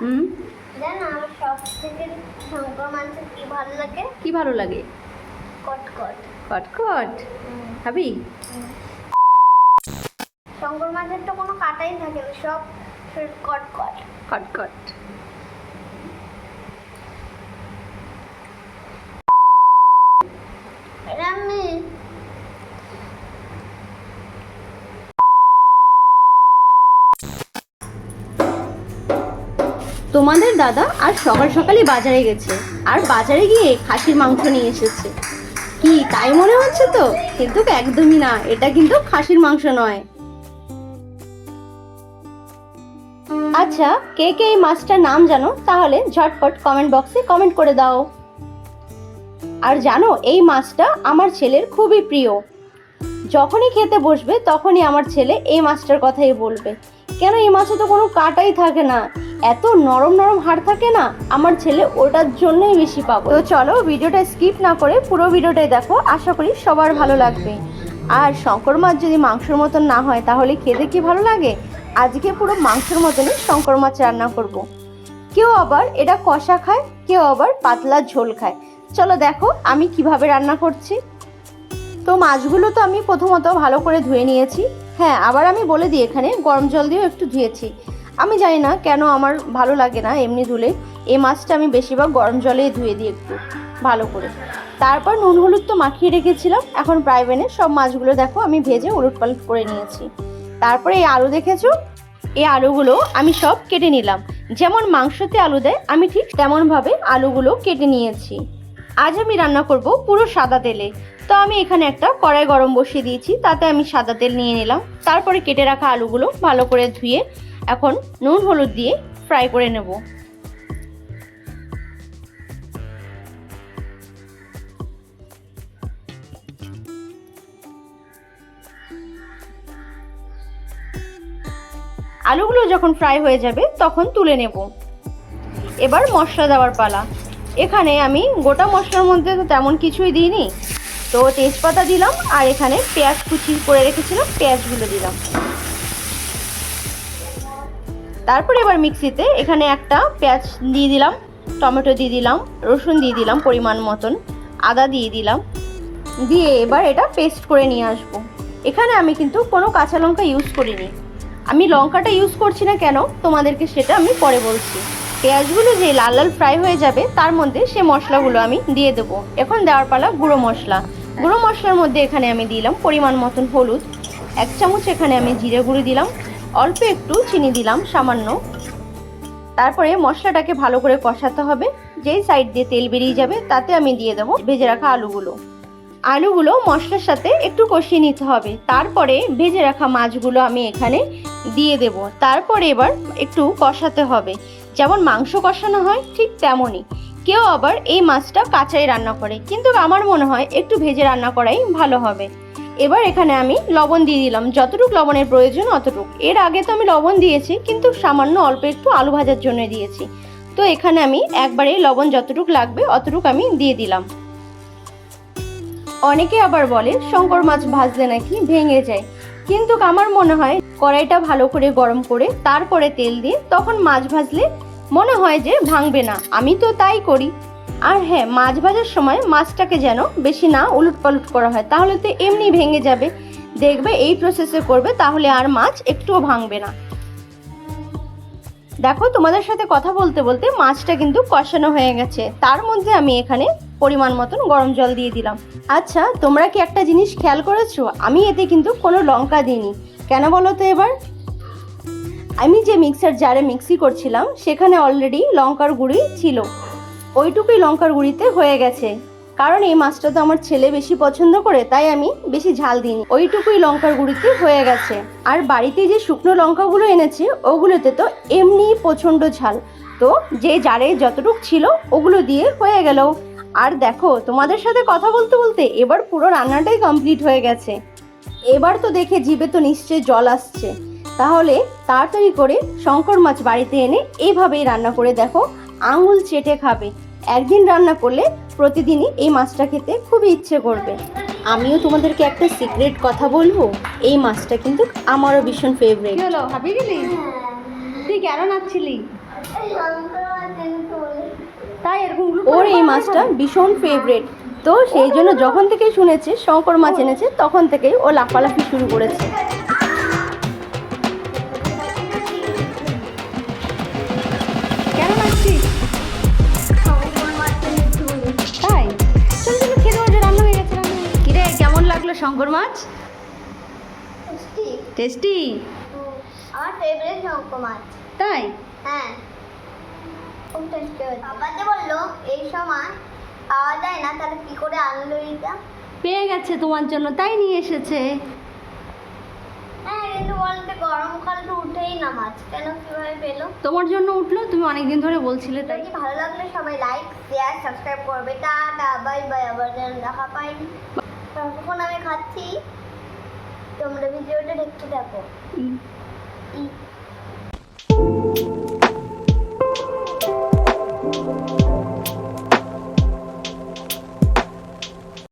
হুম? জানো আমার সব থেকে শঙ্কর মাংস কি ভালো লাগে? কি ভালো লাগে? কটকট। কটকট? খাবি শঙ্কর মাছের তো কোনো কাটাই থাকে না সব কটকট। কটকট। তোমাদের দাদা আর সকাল সকালই বাজারে গেছে। আর বাজারে গিয়ে খাসির মাংস নিয়ে এসেছে। কি, তাই মনে হচ্ছে তো? কিন্তু একদমই না, এটা কিন্তু খাসির মাংস নয়। আচ্ছা কে কে এই মাছটার নাম জানো? তাহলে ঝটপট কমেন্ট বক্সে কমেন্ট করে দাও। আর জানো, এই মাছটা আমার ছেলের খুবই প্রিয়। যখনই খেতে বসবে, তখনই আমার ছেলে এই মাছটার কথাই বলবে। কেন, এই মাছে তো কোনো কাটাই থাকে না। এত নরম নরম হাড় থাকে না, আমার ছেলে ওটার জন্যই বেশি পাবো তো চলো ভিডিওটা স্কিপ না করে পুরো ভিডিওটাই দেখো, আশা করি সবার ভালো লাগবে। আর শঙ্কর মাছ যদি মাংসর মতন না হয়, তাহলে খেতে কি ভালো লাগে? আজকে পুরো মাংসের মতনই শঙ্কর মাছ রান্না করব। কেউ আবার এটা কষা খায়, কেউ আবার পাতলা ঝোল খায়। চলো দেখো আমি কীভাবে রান্না করছি। তো মাছগুলো তো আমি প্রথমত ভালো করে ধুয়ে নিয়েছি। হ্যাঁ আবার আমি বলে দিই, এখানে গরম জল দিয়েও একটু ধুয়েছি। আমি জানি না কেন আমার ভালো লাগে না এমনি ধুলে। এই মাছটা আমি বেশিরভাগ গরম জলেই ধুয়ে দিই একটু, ভালো করে। তারপর নুন হলুদ তো মাখিয়ে রেখেছিলাম, এখন প্রাইভেনে সব মাছগুলো দেখো আমি ভেজে উলট পালট করে নিয়েছি। তারপরে এই আলু দেখেছ? এই আলুগুলো আমি সব কেটে নিলাম। যেমন মাংসতে আলু দেয়, আমি ঠিক তেমনভাবে আলুগুলো কেটে নিয়েছি। আজ আমি রান্না করব পুরো সাদা তেলে। তো আমি এখানে একটা কড়াই গরম বসিয়ে দিয়েছি, তাতে আমি সাদা তেল নিয়ে নিলাম। তারপরে কেটে রাখা আলুগুলো ভালো করে ধুয়ে এখন নুন হলুদ দিয়ে ফ্রাই করে নেব। আলুগুলো যখন ফ্রাই হয়ে যাবে, তখন তুলে নেব। এবার মশলা দেওয়ার পালা। এখানে আমি গোটা মশলার মধ্যে তো তেমন কিছুই দিইনি। তো তেজপাতা দিলাম আর এখানে পেঁয়াজ কুচি করে রেখেছিলাম, পেঁয়াজগুলো দিলাম। তারপরে এবার মিক্সিতে এখানে একটা পেঁয়াজ দিয়ে দিলাম, টমেটো দিয়ে দিলাম, রসুন দিয়ে দিলাম পরিমাণ মতন, আদা দিয়ে দিলাম, দিয়ে এবার এটা পেস্ট করে নিয়ে আসব। এখানে আমি কিন্তু কোনো কাঁচা লঙ্কা ইউজ করিনি। আমি লঙ্কাটা ইউজ করছি না কেন, তোমাদেরকে সেটা আমি পরে বলছি। পেঁয়াজগুলো যে লাল লাল ফ্রাই হয়ে যাবে, তার মধ্যে সে মশলাগুলো আমি দিয়ে দেবো। এখন দেওয়ার পালা গুঁড়ো মশলা। গুঁড়ো মশলার মধ্যে এখানে আমি দিলাম পরিমাণ মতন হলুদ। এক চামচ এখানে আমি জিরে গুঁড়ি দিলাম। অল্প একটু চিনি দিলাম, সামান্য। তারপরে মশলাটাকে ভালো করে কষাতে হবে। যেই সাইড দিয়ে তেল বেরিয়ে যাবে, তাতে আমি দিয়ে দেবো ভেজে রাখা আলুগুলো। আলুগুলো মশলার সাথে একটু কষিয়ে নিতে হবে। তারপরে ভেজে রাখা মাছগুলো আমি এখানে দিয়ে দেব। তারপরে এবার একটু কষাতে হবে। যেমন মাংস কষানো হয়, ঠিক তেমনই। কেউ আবার এই মাছটা কাঁচাই রান্না করে, কিন্তু আমার মনে হয় একটু ভেজে রান্না করাই ভালো হবে। এবার এখানে আমি লবণ দিয়ে দিলাম। যতটুকু লবণের প্রয়োজন অতটুকু। এর আগে তো আমি লবণ দিয়েছি, কিন্তু সামান্য অল্প একটু আলু ভাজার জন্য দিয়েছি। তো এখানে আমি একবারে লবণ যতটুকু লাগবে অতটুকু আমি দিয়ে দিলাম। অনেকে আবার বলে, শঙ্কর মাছ ভাজলে নাকি ভেঙে যায়। কিন্তু আমার মনে হয়, কড়াইটা ভালো করে গরম করে তারপরে তেল দিয়ে তখন মাছ ভাজলে মনে হয় যে ভাঙবে না। আমি তো তাই করি। আর হ্যাঁ মাছ ভাজার সময় মাছটাকে যেন বেশি না উলট পালট করা হয়, তাহলে তো এমনি ভেঙে যাবে। দেখবে এই প্রসেসে করবে, তাহলে আর মাছ একটুও ভাঙবে না। দেখো, তোমাদের সাথে কথা বলতে বলতে মাছটা কিন্তু কষানো হয়ে গেছে। তার মধ্যে আমি এখানে পরিমাণ মতন গরম জল দিয়ে দিলাম। আচ্ছা তোমরা কি একটা জিনিস খেয়াল করেছ? আমি এতে কিন্তু কোনো লঙ্কা দিইনি। কেন বলো তো এবার? আমি যে মিক্সার জারে মিক্সি করছিলাম, সেখানে অলরেডি লঙ্কার গুঁড়ি ছিল। ওইটুকুই লঙ্কার গুঁড়িতে হয়ে গেছে। কারণ এই মাছটা তো আমার ছেলে বেশি পছন্দ করে, তাই আমি বেশি ঝাল দিইনি। ওইটুকুই লঙ্কার গুঁড়িতে হয়ে গেছে। আর বাড়িতে যে শুকনো লঙ্কাগুলো এনেছে, ওগুলোতে তো এমনি প্রচণ্ড ঝাল। তো যে জারে যতটুক ছিল, ওগুলো দিয়ে হয়ে গেল। আর দেখো, তোমাদের সাথে কথা বলতে বলতে এবার পুরো রান্নাটাই কমপ্লিট হয়ে গেছে। এবার তো দেখে জিভে তো নিশ্চয়ই জল আসছে। তাহলে তাড়াতাড়ি করে শঙ্কর মাছ বাড়িতে এনে এইভাবেই রান্না করে দেখো, আঙুল চেটে খাবে। একদিন রান্না করলে প্রতিদিনই এই মাছটা খেতে খুবই ইচ্ছে করবে। আমিও তোমাদেরকে একটা সিক্রেট কথা বলব এই মাছটা কিন্তু আমারও ভীষণ ফেভারিট হলো হাবি গেলি? তুই কেন নাচছিলি? তাই এরকম ওর এই মাছটা ভীষণ ফেভারেট তো সেই জন্য যখন থেকে শুনেছে শঙ্কর মাছ এনেছে তখন থেকেই ও লাফালাফি শুরু করেছে। শঙ্কর মাছ? টেস্টি। আমার ফেভারিট শঙ্কর মাছ। তাই? হ্যাঁ। খুব টেস্টি বাবা যে বলল এই সময় পাওয়া যায় না তাহলে কি করে আনলো এইটা? পেয়ে গেছে তোমার জন্য তাই নিয়ে এসেছে। হ্যাঁ কিন্তু বলতে গরমকাল তো উঠেই না মাছ কেন কীভাবে পেল? তোমার জন্য উঠল তুমি অনেকদিন ধরে বলছিলে তাই। ভালো লাগলে সবাই লাইক শেয়ার সাবস্ক্রাইব করবে। টাটা বাই বাই আবার যেন দেখা পাই ততক্ষণ আমি খাচ্ছি। তোমরা ভিডিওটা দেখতে থাকো।